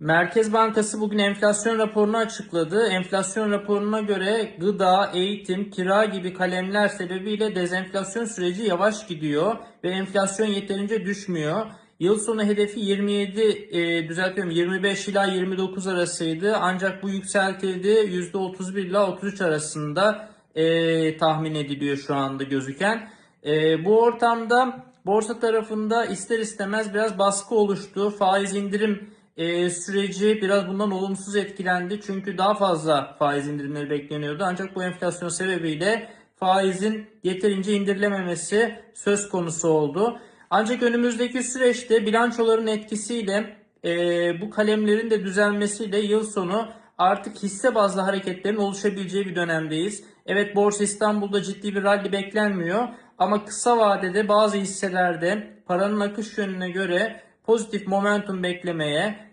Merkez Bankası bugün enflasyon raporunu açıkladı. Enflasyon raporuna göre gıda, eğitim, kira gibi kalemler sebebiyle dezenflasyon süreci yavaş gidiyor ve enflasyon yeterince düşmüyor. Yıl sonu hedefi 27, e, düzeltiyorum 25 ila 29 arasıydı. Ancak bu yükseltildi. %31 ila 33 arasında e, tahmin ediliyor şu anda gözüken. E, bu ortamda borsa tarafında ister istemez biraz baskı oluştu. Faiz indirim e, süreci biraz bundan olumsuz etkilendi. Çünkü daha fazla faiz indirimleri bekleniyordu. Ancak bu enflasyon sebebiyle faizin yeterince indirilememesi söz konusu oldu. Ancak önümüzdeki süreçte bilançoların etkisiyle e, bu kalemlerin de düzelmesiyle yıl sonu artık hisse bazlı hareketlerin oluşabileceği bir dönemdeyiz. Evet Borsa İstanbul'da ciddi bir rally beklenmiyor ama kısa vadede bazı hisselerde paranın akış yönüne göre pozitif momentum beklemeye